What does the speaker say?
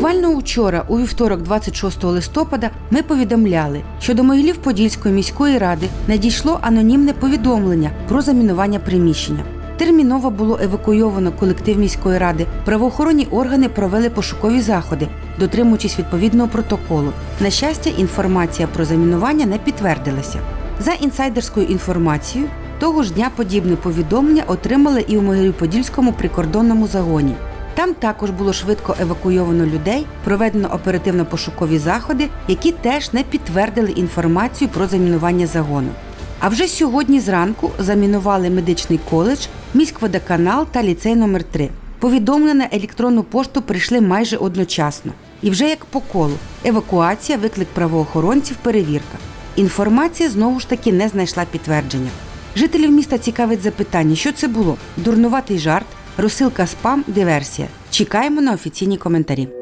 Буквально учора, у вівторок, 26 листопада, ми повідомляли, що до Могилів Подільської міської ради надійшло анонімне повідомлення про замінування приміщення. Терміново було евакуйовано колектив міської ради. Правоохоронні органи провели пошукові заходи, дотримуючись відповідного протоколу. На щастя, інформація про замінування не підтвердилася. За інсайдерською інформацією, того ж дня подібне повідомлення отримали і у Могилів-Подільському прикордонному загоні. Там також було швидко евакуйовано людей, проведено оперативно-пошукові заходи, які теж не підтвердили інформацію про замінування загону. А вже сьогодні зранку замінували медичний коледж, міськводоканал та ліцей номер 3 Повідомлення електронну пошту прийшли майже одночасно. І вже як по колу евакуація, виклик правоохоронців, перевірка. Інформація знову ж таки не знайшла підтвердження. Жителів міста цікавить запитання, що це було: дурнуватий жарт, розсилка спам, диверсія. Чекаємо на офіційні коментарі.